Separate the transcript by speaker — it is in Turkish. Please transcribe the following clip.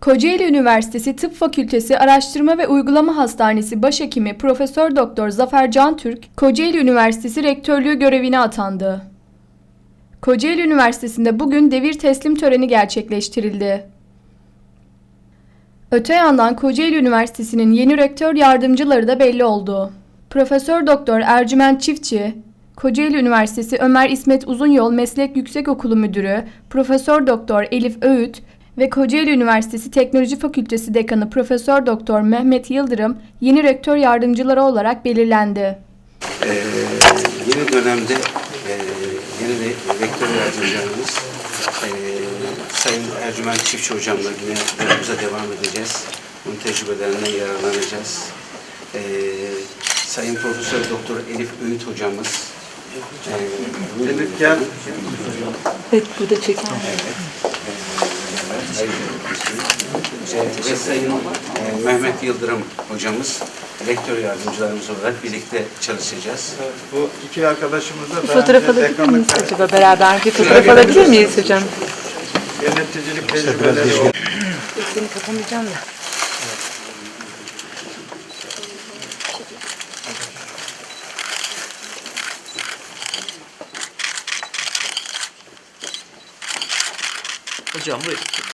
Speaker 1: Kocaeli Üniversitesi Tıp Fakültesi Araştırma ve Uygulama Hastanesi Başhekimi Profesör Doktor Zafer Can Türk, Kocaeli Üniversitesi Rektörlüğü görevine atandı. Kocaeli Üniversitesi'nde bugün devir teslim töreni gerçekleştirildi. Öte yandan Kocaeli Üniversitesi'nin yeni rektör yardımcıları da belli oldu. Profesör Doktor Ercüment Çiftçi, Kocaeli Üniversitesi Ömer İsmet Uzunyol Meslek Yüksekokulu Müdürü Profesör Doktor Elif Öğüt ve Kocaeli Üniversitesi Teknoloji Fakültesi Dekanı Profesör Doktor Mehmet Yıldırım yeni rektör yardımcıları olarak belirlendi.
Speaker 2: Ee, yeni dönemde e, yeni re- rektör yardımcılarımız e, Sayın Ercüment Çiftçi Hocam'la yine yolumuza devam edeceğiz. Onun tecrübelerinden yararlanacağız. Ee, Sayın Profesör Doktor Elif Öğüt Hocamız. E, Elif gel.
Speaker 3: Evet burada çekin.
Speaker 2: Ve Sayın e, Mehmet Yıldırım Hocamız rektör yardımcılarımız olarak birlikte çalışacağız.
Speaker 4: Bu iki arkadaşımız da
Speaker 3: Fotoğraf alabilir miyiz acaba beraber? Bir fotoğraf alabilir miyiz hocam?
Speaker 4: yöneticilik tecrübeleri.
Speaker 3: Seni kapamayacağım da.
Speaker 5: Hocam buyurun.